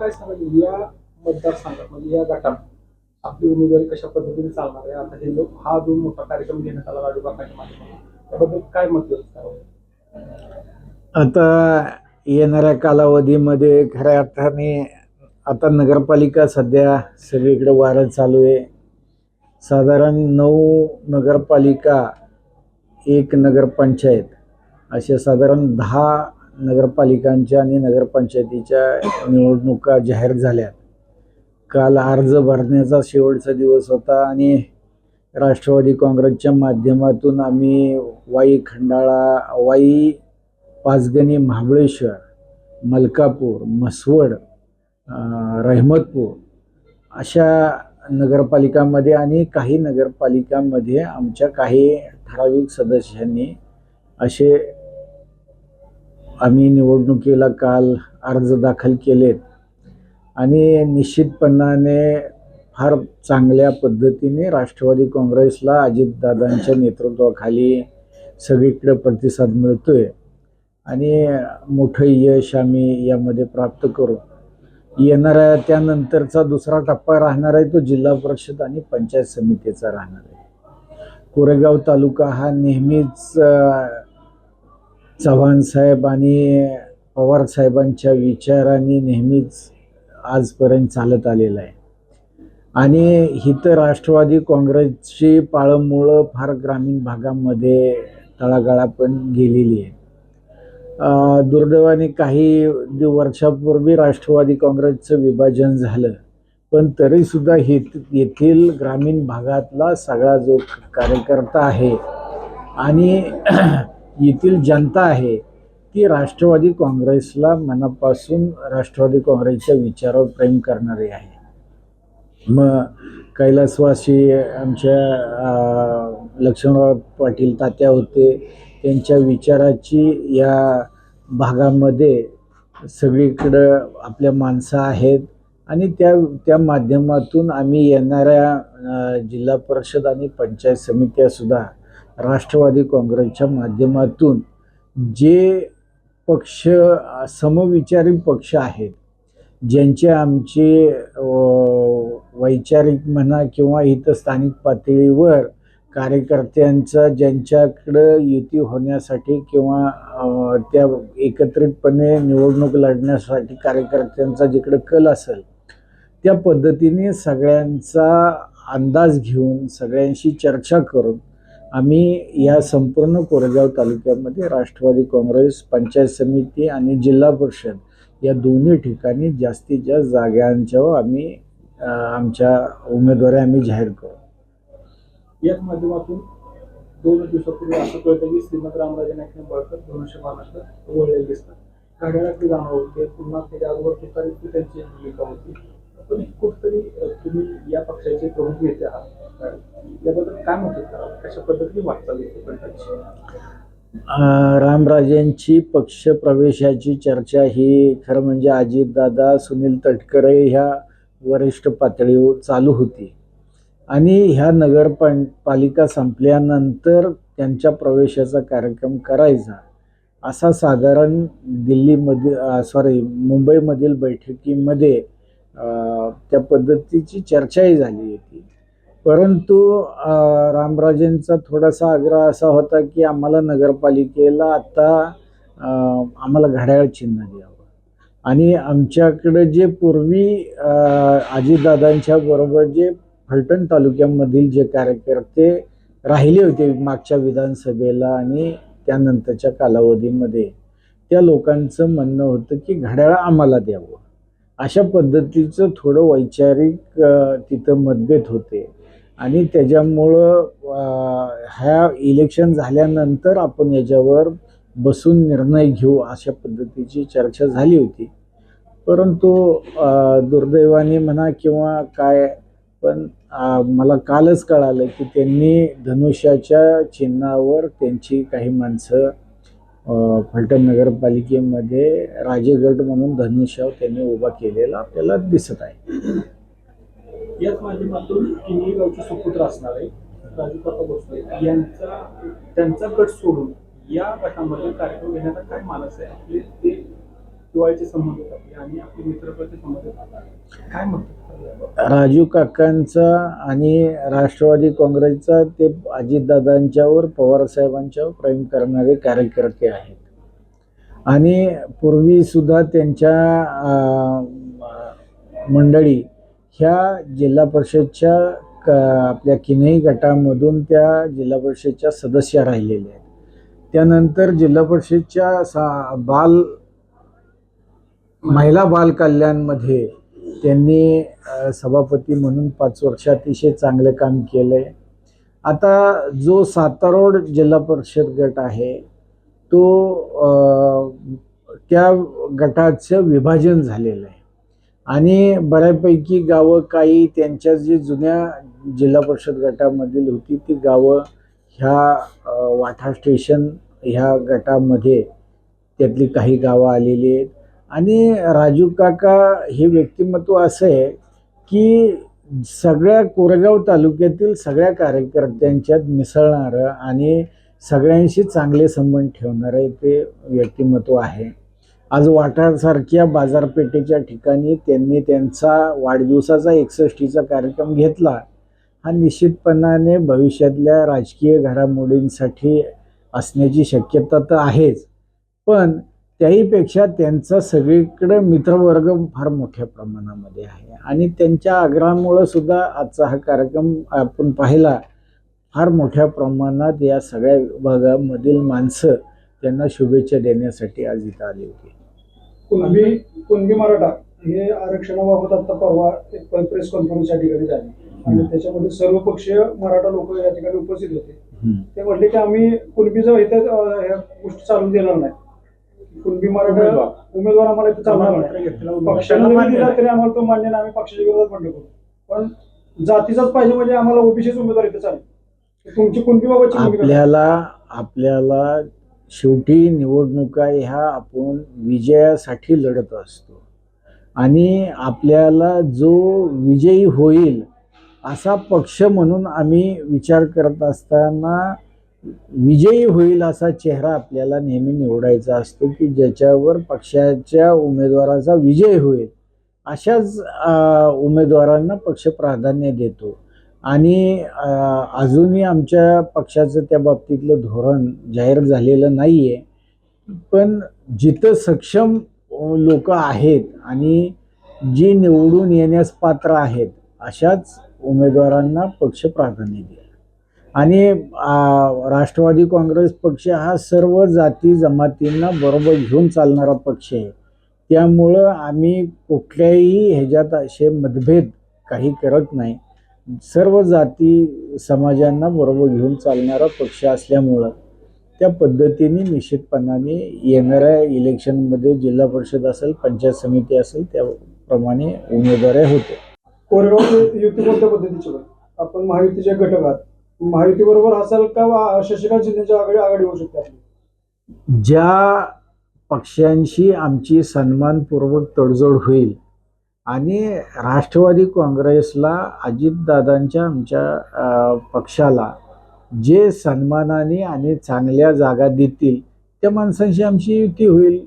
काय सांगाल या मतदारसंघात म्हणजे या गटात आपली उमेदवारी कशा पद्धतीने चालणार आहे? आता हे लोक हा जो मोठा कार्यक्रम घेण्यात आला राजू काकांच्या माध्यमातून त्याबद्दल काय मत आता येणाऱ्या कालावधीमध्ये खऱ्या अर्थाने आता नगरपालिका सध्या सगळीकडे वारं चालू आहे. साधारण नऊ नगरपालिका एक नगरपंचायत असे साधारण दहा नगरपालिकांच्या आणि नगरपंचायतीच्या निवडणुका जाहीर झाल्यात. काल अर्ज भरण्याचा शेवटचा दिवस होता आणि राष्ट्रवादी काँग्रेसच्या माध्यमातून आम्ही वाई खंडाळा वाई पाचगणी महाबळेश्वर मलकापूर म्हसवड रहमतपूर अशा नगरपालिकांमध्ये आणि काही नगरपालिकांमध्ये आमच्या काही ठराविक सदस्यांनी असे आम्ही निवडणुकीला काल अर्ज दाखल केलेत. आणि निश्चितपणाने फार चांगल्या पद्धतीने राष्ट्रवादी काँग्रेसला अजितदादांच्या नेतृत्वाखाली सगळीकडे प्रतिसाद मिळतो आहे आणि मोठं यश आम्ही यामध्ये प्राप्त करू. येणाऱ्या त्यानंतरचा दुसरा टप्पा राहणार आहे तो जिल्हा परिषद आणि पंचायत समितीचा राहणार आहे. कोरेगाव तालुका हा नेहमीच चव्हाण साहेब आणि पवार साहेबांच्या विचाराने नेहमीच आजपर्यंत चालत आलेलं आहे. आणि इथं राष्ट्रवादी काँग्रेसची पाळंमुळं फार ग्रामीण भागामध्ये तळागाळा पण गेलेली आहे. दुर्दैवाने काही वर्षापूर्वी राष्ट्रवादी काँग्रेसचं विभाजन झालं पण तरीसुद्धा हे येथील ग्रामीण भागातला सगळा जो कार्यकर्ता आहे आणि येथील जनता आहे ती राष्ट्रवादी काँग्रेसला मनापासून राष्ट्रवादी काँग्रेसच्या विचारावर प्रेम करणारी आहे. मग कैलासवासी आमच्या लक्ष्मणराव पाटील तात्या होते त्यांच्या विचाराची या भागामध्ये सगळीकडं आपल्या माणसं आहेत आणि त्या त्या माध्यमातून आम्ही येणाऱ्या जिल्हा परिषद आणि पंचायत समित्यासुद्धा राष्ट्रवादी काँग्रेसच्या माध्यमातून जे पक्ष समविचारी पक्ष आहेत ज्यांचे आमचे वैचारिक म्हणा किंवा इथं स्थानिक पातळीवर कार्यकर्त्यांचा ज्यांच्याकडं युती होण्यासाठी किंवा त्या एकत्रितपणे निवडणूक लढण्यासाठी कार्यकर्त्यांचा जिकडं कल असेल त्या पद्धतीने सगळ्यांचा अंदाज घेऊन सगळ्यांशी चर्चा करून आम्ही या संपूर्ण कोरेगाव तालुक्यामध्ये राष्ट्रवादी काँग्रेस पंचायत समिती आणि जिल्हा परिषद या दोन्ही ठिकाणी जास्तीत जास्त जागांच्यावर आम्ही आमच्या उमेदवारी आम्ही जाहीर करू. याच माध्यमातून दोन दिवसापूर्वी असं कळतं की श्रीमंत रामराजे नाईक निंबाळकर धनुष्य महाराष्ट्र वळलेले दिसतात. घड्याळातली जाणवं होते पुन्हा त्याच्या अगोदर तुतारीतली त्यांची भूमिका होती. पण कुठतरी तुम्ही या पक्षाचे प्रमुख नेते आहात. याबद्दल काय म्हणतात कशा पद्धतीने वाटचाल येते रामराजेंची पक्ष प्रवेशाची चर्चा ही खरं म्हणजे अजितदादा सुनील तटकरे ह्या वरिष्ठ पातळीवर चालू होती. आणि ह्या नगरपाल पालिका संपल्यानंतर त्यांच्या प्रवेशाचा कार्यक्रम करायचा. असा साधारण दिल्लीमध्ये सॉरी मुंबईमधील बैठकीमध्ये त्या पद्धतीची चर्चाही झाली होती. परंतु रामराजेंचा थोडासा आग्रह असा होता की आम्हाला नगरपालिकेला आता आम्हाला घड्याळ चिन्ह द्यावं. आणि आमच्याकडे जे पूर्वी आजीदादांच्या बरोबर जे फलटण तालुक्यामधील जे कार्यकर्ते राहिले होते मागच्या विधानसभेला आणि त्यानंतरच्या कालावधीमध्ये त्या लोकांचं म्हणणं होतं की घड्याळ आम्हाला द्यावं. अशा पद्धतीचं थोडं वैचारिक तिथं मतभेद होते. आणि त्याच्यामुळं ह्या इलेक्शन झाल्यानंतर आपण याच्यावर बसून निर्णय घेऊ अशा पद्धतीची चर्चा झाली होती. परंतु दुर्दैवाने म्हणा किंवा काय पण मला कालच कळालं की त्यांनी धनुष्याच्या चिन्हावर त्यांची काही माणसं फलटण नगरपालिकेमध्ये राजेगड म्हणून धनुष्यव त्यांनी उभा केलेला आपल्याला दिसत आहे. याच माध्यमातून तिन्ही गावचे सुपुत्र असणारे आहे भोसले यांचा त्यांचा गट सोडून या गटामध्ये कार्यक्रम घेण्याचा काय मानस आहे? ते दिवाळीचे संबंध आहेत आपले आणि आपले संबंध काय म्हणतात राजू काकांचा आणि राष्ट्रवादी काँग्रेसचा ते अजितदादांच्यावर पवारसाहेबांच्यावर प्रेम करणारे कार्यकर्ते आहेत. आणि पूर्वीसुद्धा त्यांच्या मंडळी ह्या जिल्हा परिषदच्या क आपल्या किनई गटामधून त्या जिल्हा परिषदच्या सदस्य राहिलेल्या आहेत. त्यानंतर जिल्हा परिषदच्या सा बाल महिला बाल कल्याणमध्ये त्यांनी सभापती म्हणून पाच वर्ष अतिशय चांगलं काम केलं आहे आता जो सातारोड जिल्हा परिषद गट आहे तो त्या गटाचं विभाजन झालेलं आहे. आणि बऱ्यापैकी गावं काही त्यांच्या जी जुन्या जिल्हा परिषद गटामधील होती ती गावं ह्या वाठा स्टेशन ह्या गटामध्ये त्यातली काही गावं आलेली आहेत. आणि राजू काका हे व्यक्तिमत्व असं आहे की सगळ्या कोरेगाव तालुक्यातील सगळ्या कार्यकर्त्यांच्यात मिसळणारं आणि सगळ्यांशी चांगले संबंध ठेवणारं ते व्यक्तिमत्व आहे. आज वाटासारख्या बाजारपेठेच्या ठिकाणी त्यांनी त्यांचा वाढदिवसाचा एकसष्टीचा कार्यक्रम घेतला. हा निश्चितपणाने भविष्यातल्या राजकीय घडामोडींसाठी असण्याची शक्यता तर आहेच. पण त्याहीपेक्षा त्यांचा सगळीकडं मित्रवर्ग फार मोठ्या प्रमाणामध्ये आहे. आणि त्यांच्या आग्रहामुळं सुद्धा आजचा हा कार्यक्रम आपण पाहिला. फार मोठ्या प्रमाणात या सगळ्या विभागामधील माणसं त्यांना शुभेच्छा देण्यासाठी आज इथं आली होती. कुणबी कुणबी मराठा हे आरक्षणाबाबत आता परवा एक प्रेस कॉन्फरन्स या ठिकाणी झाली. आणि त्याच्यामध्ये सर्व पक्षीय मराठा लोक या ठिकाणी उपस्थित होते. ते म्हटले की आम्ही कुणबीचं इथे ह्या गोष्टी चालून देणार नाही. कुणबी मराठा उमेदवार. आम्हाला इथे चालणार नाही पक्षाला जरी दिला तरी आम्हाला तो मान्य नाही. आम्ही पक्षाच्या विरोधात बंड करू पण जातीचाच पाहिजे म्हणजे आम्हाला ओबीसीच उमेदवार इथे चालेल. तुमची कुणबी बाबतची भूमिका काय? आपल्याला आपल्याला शेवटी निवडणुका ह्या आपण विजयासाठी लढत असतो. आणि आपल्याला जो विजयी होईल असा पक्ष म्हणून आम्ही विचार करत असताना विजयी होईल असा चेहरा आपल्याला नेहमी निवडायचा असतो की ज्याच्यावर पक्षाच्या उमेदवाराचा विजय होईल. अशाच उमेदवारांना पक्ष प्राधान्य देतो. आणि अजूनही आमच्या पक्षाचं त्या बाबतीतलं धोरण जाहीर झालेलं नाही आहे पण जिथं सक्षम लोक आहेत आणि जी निवडून येण्यास पात्र आहेत अशाच उमेदवारांना पक्ष प्राधान्य देतो. आणि राष्ट्रवादी काँग्रेस पक्ष हा सर्व जाती जमातींना बरोबर घेऊन चालणारा पक्ष आहे. त्यामुळं आम्ही कुठल्याही ह्याच्यात असे मतभेद काही करत नाही. सर्व जाती समाजांना बरोबर घेऊन चालणारा पक्ष असल्यामुळं त्या पद्धतीने निश्चितपणाने येणाऱ्या इलेक्शनमध्ये जिल्हा परिषद असेल पंचायत समिती असेल त्याप्रमाणे उमेदवार होते. कोरेगाव युती कोणत्या पद्धतीची आपण महायुतीच्या घटक आहात. माहिती बरोबर असाल का वा- शशिकांत शिंदेच्या आघाडी आघाडी होऊ शकते ज्या पक्षांशी आमची सन्मानपूर्वक तडजोड होईल आणि राष्ट्रवादी काँग्रेसला अजितदादांच्या आमच्या पक्षाला जे सन्मानाने आणि चांगल्या जागा देतील त्या माणसांशी आमची युती होईल.